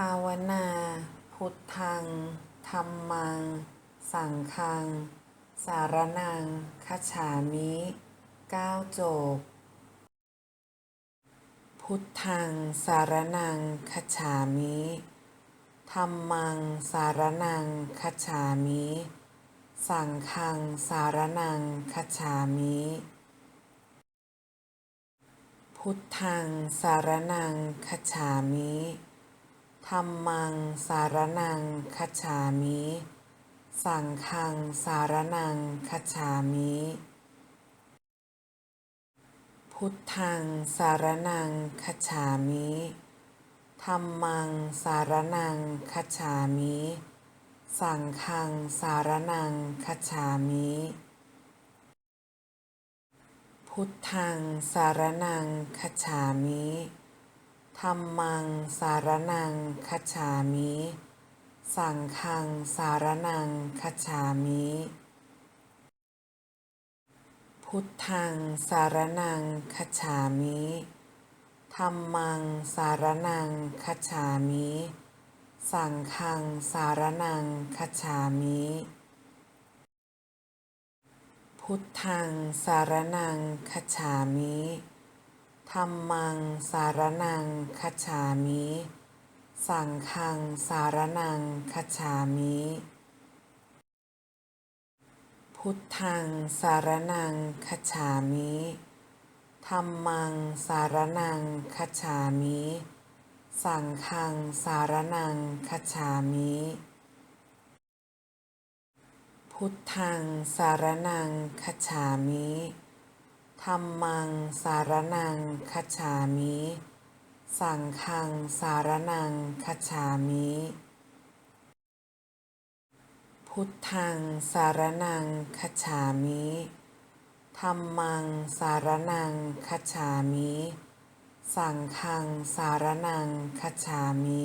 ภาวนา พุทธังธัมมัง สังฆัง สารนังคัจฉามิก้าวจกพุทธังสารนังคัจฉามิธัมมังสารนังคัจฉามิ สังฆังสารนังคัจฉามิ พุทธังสารนังคัจฉามิ ธัมมังสารนังคัจฉามิ สังฆังสารนังคัจฉามิ พุทธังสารนังคัจฉามิธัมมังสารนังคัจฉามิ สังฆังสารนังคัจฉามิ พุทธังสารนังคัจฉามิ ธัมมังสารนังคัจฉามิ สังฆังสารนังคัจฉามิ พุทธังสารนังคัจฉามิธัมมังสารนังคัจฉามิ สังฆังสารนังคัจฉามิ พุทธังสารนังคัจฉามิ ธัมมังสารนังคัจฉามิ สังฆังสารนังคัจฉามิ พุทธังสารนังคัจฉามิธัมมังสารนังคัจฉามิ สังฆังสารนังคัจฉามิ พุทธังสารนังคัจฉามิ ธัมมังสารนังคัจฉามิ สังฆังสารนังคัจฉามิ พุทธังสารนังคัจฉามิธัมมังสารนังคัจฉามิ สังฆังสารนังคัจฉามิ